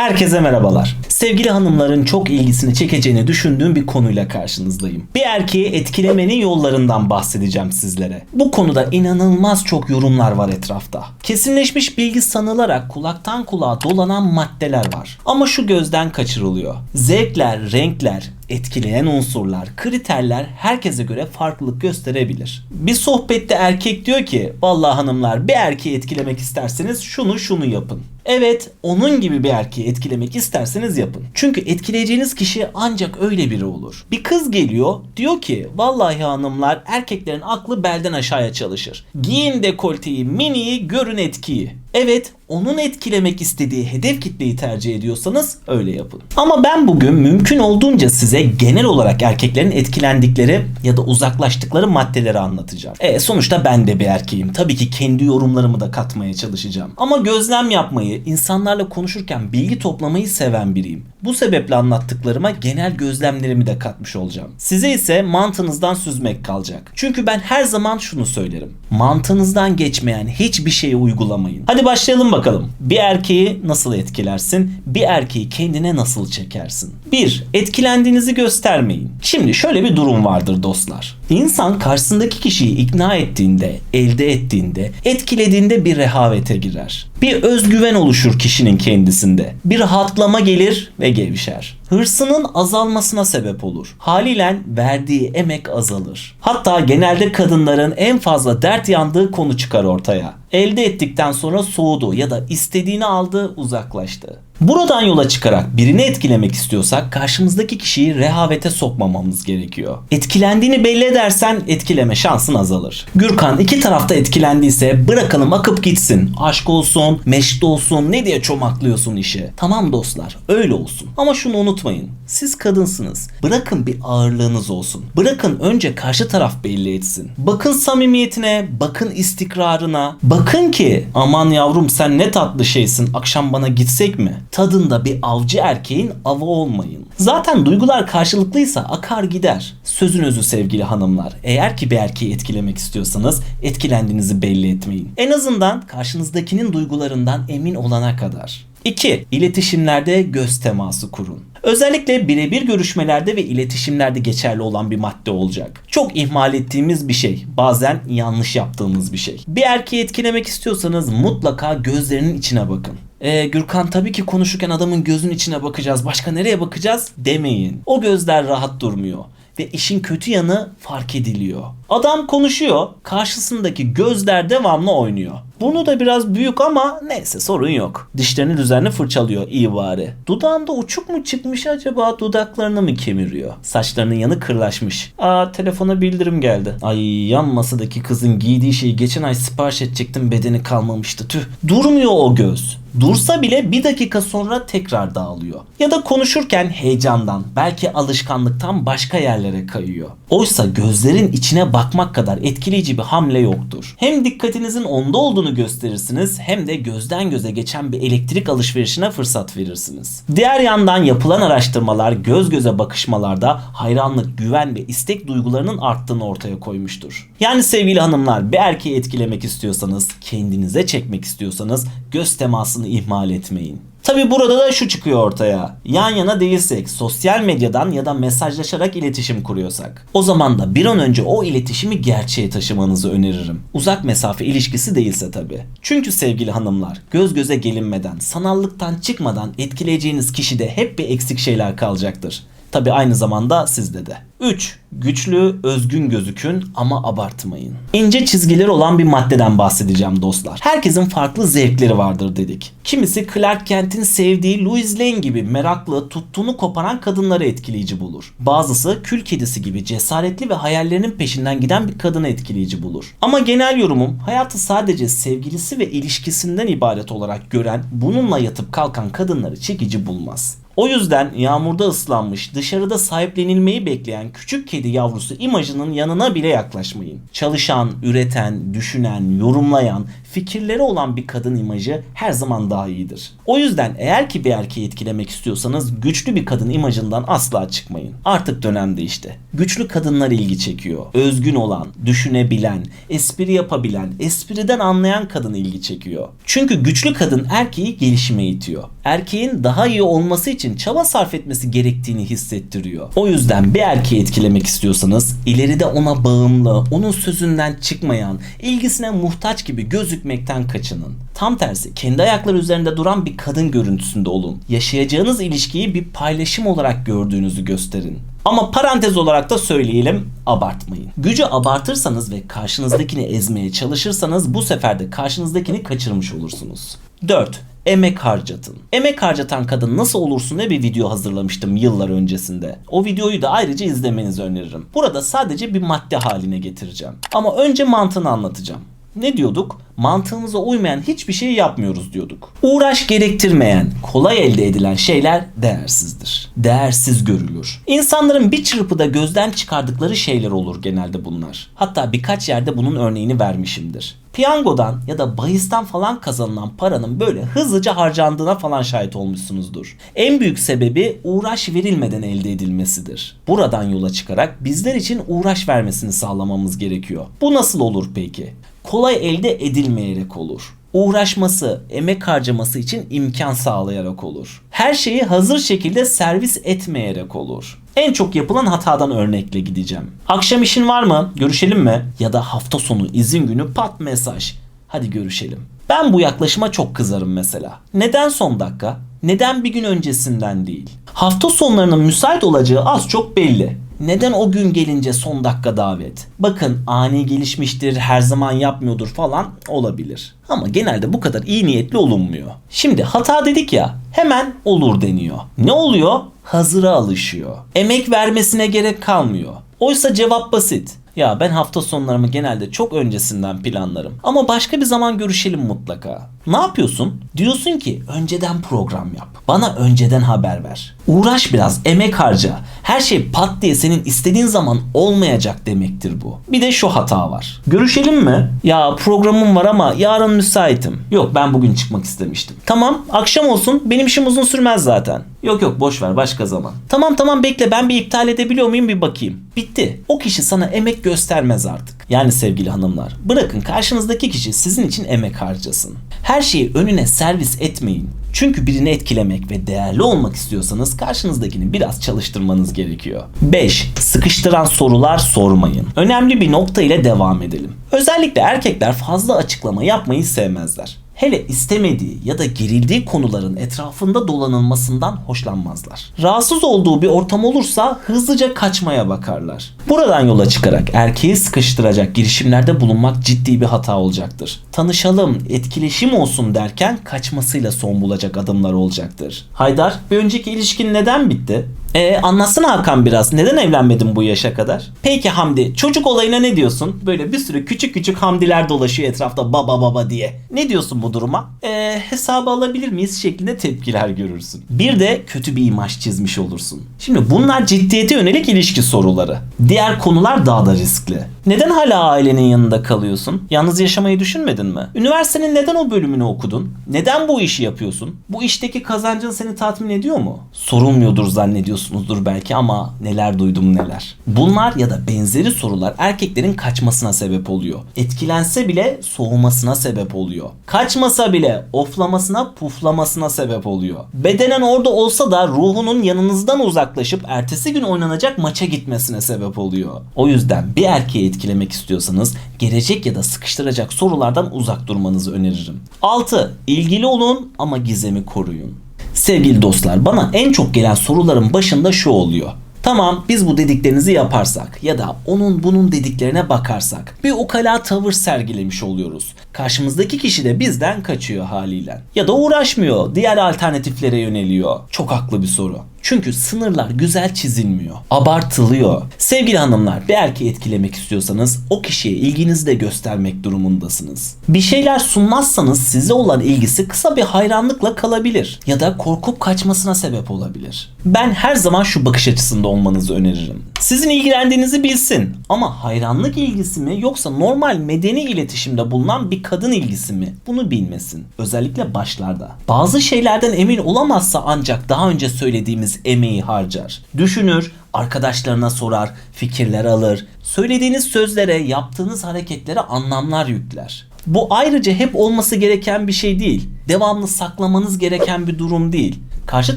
Herkese merhabalar. Sevgili hanımların çok ilgisini çekeceğini düşündüğüm bir konuyla karşınızdayım. Bir erkeği etkilemenin yollarından bahsedeceğim sizlere. Bu konuda inanılmaz çok yorumlar var etrafta. Kesinleşmiş bilgi sanılarak kulaktan kulağa dolanan maddeler var. Ama şu gözden kaçırılıyor. Zevkler, renkler, etkileyen unsurlar, kriterler herkese göre farklılık gösterebilir. Bir sohbette erkek diyor ki, vallahi hanımlar bir erkeği etkilemek isterseniz şunu şunu yapın. Evet, onun gibi bir erkeği etkilemek isterseniz yapın. Çünkü etkileyeceğiniz kişi ancak öyle biri olur. Bir kız geliyor, diyor ki, vallahi hanımlar erkeklerin aklı belden aşağıya çalışır. Giyin dekolteyi, miniyi, görün etkiyi. Evet, onun etkilemek istediği hedef kitleyi tercih ediyorsanız öyle yapın. Ama ben bugün mümkün olduğunca size genel olarak erkeklerin etkilendikleri ya da uzaklaştıkları maddeleri anlatacağım. E sonuçta ben de bir erkeğim. Tabii ki kendi yorumlarımı da katmaya çalışacağım. Ama gözlem yapmayı, insanlarla konuşurken bilgi toplamayı seven biriyim. Bu sebeple anlattıklarıma genel gözlemlerimi de katmış olacağım. Size ise mantığınızdan süzmek kalacak. Çünkü ben her zaman şunu söylerim. Mantığınızdan geçmeyen hiçbir şeyi uygulamayın. Hadi başlayalım bakalım. Bir erkeği nasıl etkilersin? Bir erkeği kendine nasıl çekersin? 1. Etkilendiğinizi göstermeyin. Şimdi şöyle bir durum vardır dostlar. İnsan karşısındaki kişiyi ikna ettiğinde, elde ettiğinde, etkilediğinde bir rehavete girer. Bir özgüven oluşur kişinin kendisinde. Bir rahatlama gelir ve gevşer. Hırsının azalmasına sebep olur. Haliyle verdiği emek azalır. Hatta genelde kadınların en fazla dert yandığı konu çıkar ortaya. Elde ettikten sonra soğudu ya da istediğini aldı, uzaklaştı. Buradan yola çıkarak birini etkilemek istiyorsak karşımızdaki kişiyi rehavete sokmamamız gerekiyor. Etkilendiğini belli edersen etkileme şansın azalır. Gürkan iki tarafta etkilendiyse bırakalım akıp gitsin. Aşk olsun, meşte olsun ne diye çomaklıyorsun işi. Tamam dostlar öyle olsun. Ama şunu unutmayın. Siz kadınsınız. Bırakın bir ağırlığınız olsun. Bırakın önce karşı taraf belli etsin. Bakın samimiyetine, bakın istikrarına. Bakın ki aman yavrum sen ne tatlı şeysin akşam bana gitsek mi? Tadında bir avcı erkeğin avı olmayın. Zaten duygular karşılıklıysa akar gider. Sözün özü sevgili hanımlar. Eğer ki bir erkeği etkilemek istiyorsanız etkilendiğinizi belli etmeyin. En azından karşınızdakinin duygularından emin olana kadar. 2. İletişimlerde göz teması kurun. Özellikle birebir görüşmelerde ve iletişimlerde geçerli olan bir madde olacak. Çok ihmal ettiğimiz bir şey. Bazen yanlış yaptığımız bir şey. Bir erkeği etkilemek istiyorsanız mutlaka gözlerinin içine bakın. Ee, Gürkan tabii ki konuşurken adamın gözünün içine bakacağız. Başka nereye bakacağız demeyin. O gözler rahat durmuyor ve işin kötü yanı fark ediliyor. Adam konuşuyor, karşısındaki gözler devamlı oynuyor. Bunu da biraz büyük ama neyse sorun yok. Dişlerini düzenli fırçalıyor iyi bari. Dudağında uçuk mu çıkmış acaba dudaklarını mı kemiriyor? Saçlarının yanı kırlaşmış. Aa telefona bildirim geldi. Ay yan masadaki kızın giydiği şeyi geçen ay sipariş edecektim bedeni kalmamıştı tüh. Durmuyor o göz. Dursa bile bir dakika sonra tekrar dağılıyor. Ya da konuşurken heyecandan, belki alışkanlıktan başka yerlere kayıyor. Oysa gözlerin içine bakmak kadar etkileyici bir hamle yoktur. Hem dikkatinizin onda olduğunu gösterirsiniz hem de gözden göze geçen bir elektrik alışverişine fırsat verirsiniz. Diğer yandan yapılan araştırmalar göz göze bakışmalarda hayranlık, güven ve istek duygularının arttığını ortaya koymuştur. Yani sevgili hanımlar bir erkeği etkilemek istiyorsanız, kendinize çekmek istiyorsanız göz temasını ihmal etmeyin. Tabi burada da şu çıkıyor ortaya. Yan yana değilsek, sosyal medyadan ya da mesajlaşarak iletişim kuruyorsak. O zaman da bir an önce o iletişimi gerçeğe taşımanızı öneririm. Uzak mesafe ilişkisi değilse tabi. Çünkü sevgili hanımlar, göz göze gelinmeden, sanallıktan çıkmadan etkileyeceğiniz kişide hep bir eksik şeyler kalacaktır. Tabi aynı zamanda sizde de. 3. Güçlü, özgün gözükün ama abartmayın. İnce çizgileri olan bir maddeden bahsedeceğim dostlar. Herkesin farklı zevkleri vardır dedik. Kimisi Clark Kent'in sevdiği Louis Lane gibi meraklı, tuttuğunu koparan kadınları etkileyici bulur. Bazısı kül kedisi gibi cesaretli ve hayallerinin peşinden giden bir kadını etkileyici bulur. Ama genel yorumum hayatı sadece sevgilisi ve ilişkisinden ibaret olarak gören, bununla yatıp kalkan kadınları çekici bulmaz. O yüzden yağmurda ıslanmış, dışarıda sahiplenilmeyi bekleyen küçük kedi yavrusu imajının yanına bile yaklaşmayın. Çalışan, üreten, düşünen, yorumlayan, fikirleri olan bir kadın imajı her zaman daha iyidir. O yüzden eğer ki bir erkeği etkilemek istiyorsanız güçlü bir kadın imajından asla çıkmayın. Artık dönem değişti. Güçlü kadınlar ilgi çekiyor. Özgün olan, düşünebilen, espri yapabilen, espriden anlayan kadın ilgi çekiyor. Çünkü güçlü kadın erkeği gelişime itiyor. Erkeğin daha iyi olması için çaba sarf etmesi gerektiğini hissettiriyor. O yüzden bir erkeği etkilemek istiyorsanız ileride ona bağımlı, onun sözünden çıkmayan, ilgisine muhtaç gibi gözükmekten kaçının. Tam tersi kendi ayakları üzerinde duran bir kadın görüntüsünde olun. Yaşayacağınız ilişkiyi bir paylaşım olarak gördüğünüzü gösterin. Ama parantez olarak da söyleyelim abartmayın. Gücü abartırsanız ve karşınızdakini ezmeye çalışırsanız bu sefer de karşınızdakini kaçırmış olursunuz. 4. Emek harcatın. Emek harcatan kadın nasıl olursun diye bir video hazırlamıştım yıllar öncesinde. O videoyu da ayrıca izlemenizi öneririm. Burada sadece bir madde haline getireceğim. Ama önce mantığını anlatacağım. Ne diyorduk? Mantığımıza uymayan hiçbir şey yapmıyoruz diyorduk. Uğraş gerektirmeyen, kolay elde edilen şeyler değersizdir. Değersiz görülür. İnsanların bir çırpıda gözden çıkardıkları şeyler olur genelde bunlar. Hatta birkaç yerde bunun örneğini vermişimdir. Piyangodan ya da bahistan falan kazanılan paranın böyle hızlıca harcandığına falan şahit olmuşsunuzdur. En büyük sebebi uğraş verilmeden elde edilmesidir. Buradan yola çıkarak bizler için uğraş vermesini sağlamamız gerekiyor. Bu nasıl olur peki? Kolay elde edilmeyerek olur uğraşması, emek harcaması için imkan sağlayarak olur. Her şeyi hazır şekilde servis etmeyerek olur. En çok yapılan hatadan örnekle gideceğim. Akşam işin var mı? Görüşelim mi? Ya da hafta sonu izin günü pat mesaj. Hadi görüşelim. Ben bu yaklaşıma çok kızarım mesela. Neden son dakika? Neden bir gün öncesinden değil? Hafta sonlarının müsait olacağı az çok belli. Neden o gün gelince son dakika davet? Bakın ani gelişmiştir, her zaman yapmıyordur falan olabilir. Ama genelde bu kadar iyi niyetli olunmuyor. Şimdi hata dedik ya, hemen olur deniyor. Ne oluyor? Hazıra alışıyor. Emek vermesine gerek kalmıyor. Oysa cevap basit. Ya ben hafta sonlarımı genelde çok öncesinden planlarım. Ama başka bir zaman görüşelim mutlaka. Ne yapıyorsun? Diyorsun ki önceden program yap. Bana önceden haber ver. Uğraş biraz, emek harca. Her şey pat diye senin istediğin zaman olmayacak demektir bu. Bir de şu hata var. Görüşelim mi? Ya programım var ama yarın müsaitim. Yok ben bugün çıkmak istemiştim. Tamam akşam olsun benim işim uzun sürmez zaten. Yok yok boş ver başka zaman. Tamam tamam bekle ben bir iptal edebiliyor muyum bir bakayım. Bitti. O kişi sana emek göstermez artık. Yani sevgili hanımlar bırakın karşınızdaki kişi sizin için emek harcasın. Her şeyi önüne servis etmeyin. Çünkü birini etkilemek ve değerli olmak istiyorsanız karşınızdakini biraz çalıştırmanız gerekiyor. 5. Sıkıştıran sorular sormayın. Önemli bir nokta ile devam edelim. Özellikle erkekler fazla açıklama yapmayı sevmezler. Hele istemediği ya da gerildiği konuların etrafında dolanılmasından hoşlanmazlar. Rahatsız olduğu bir ortam olursa hızlıca kaçmaya bakarlar. Buradan yola çıkarak erkeği sıkıştıracak girişimlerde bulunmak ciddi bir hata olacaktır. Tanışalım, etkileşim olsun derken kaçmasıyla son bulacak adımlar olacaktır. Haydar, bir önceki ilişkin neden bitti? E anlatsana Hakan biraz. Neden evlenmedin bu yaşa kadar? Peki Hamdi, çocuk olayına ne diyorsun? Böyle bir sürü küçük küçük Hamdiler dolaşıyor etrafta baba baba diye. Ne diyorsun bu duruma? E hesabı alabilir miyiz şeklinde tepkiler görürsün. Bir de kötü bir imaj çizmiş olursun. Şimdi bunlar ciddiyete yönelik ilişki soruları. Diğer konular daha da riskli. Neden hala ailenin yanında kalıyorsun? Yalnız yaşamayı düşünmedin mi? Üniversitenin neden o bölümünü okudun? Neden bu işi yapıyorsun? Bu işteki kazancın seni tatmin ediyor mu? Sorulmuyordur zannediyorsunuzdur belki ama neler duydum neler. Bunlar ya da benzeri sorular erkeklerin kaçmasına sebep oluyor. Etkilense bile soğumasına sebep oluyor. Kaçmasa bile oflamasına puflamasına sebep oluyor. Bedenen orada olsa da ruhunun yanınızdan uzaklaşıp ertesi gün oynanacak maça gitmesine sebep oluyor. O yüzden bir erkeği etkilemek istiyorsanız gelecek ya da sıkıştıracak sorulardan uzak durmanızı öneririm. 6. İlgili olun ama gizemi koruyun. Sevgili dostlar bana en çok gelen soruların başında şu oluyor. Tamam biz bu dediklerinizi yaparsak ya da onun bunun dediklerine bakarsak bir ukala tavır sergilemiş oluyoruz. Karşımızdaki kişi de bizden kaçıyor haliyle. Ya da uğraşmıyor, diğer alternatiflere yöneliyor. Çok haklı bir soru. Çünkü sınırlar güzel çizilmiyor, abartılıyor. Sevgili hanımlar, bir erkeği etkilemek istiyorsanız o kişiye ilginizi de göstermek durumundasınız. Bir şeyler sunmazsanız size olan ilgisi kısa bir hayranlıkla kalabilir ya da korkup kaçmasına sebep olabilir. Ben her zaman şu bakış açısında olmanızı öneririm. Sizin ilgilendiğinizi bilsin ama hayranlık ilgisi mi yoksa normal medeni iletişimde bulunan bir kadın ilgisi mi? Bunu bilmesin. Özellikle başlarda. Bazı şeylerden emin olamazsa ancak daha önce söylediğimiz emeği harcar. Düşünür, arkadaşlarına sorar, fikirler alır. Söylediğiniz sözlere, yaptığınız hareketlere anlamlar yükler. Bu ayrıca hep olması gereken bir şey değil. Devamlı saklamanız gereken bir durum değil. Karşı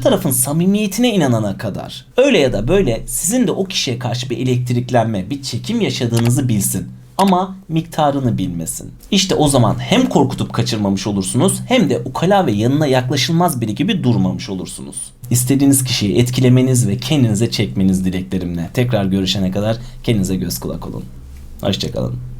tarafın samimiyetine inanana kadar. Öyle ya da böyle sizin de o kişiye karşı bir elektriklenme, bir çekim yaşadığınızı bilsin ama miktarını bilmesin. İşte o zaman hem korkutup kaçırmamış olursunuz hem de ukala ve yanına yaklaşılmaz biri gibi durmamış olursunuz. İstediğiniz kişiyi etkilemeniz ve kendinize çekmeniz dileklerimle. Tekrar görüşene kadar kendinize göz kulak olun. Hoşçakalın.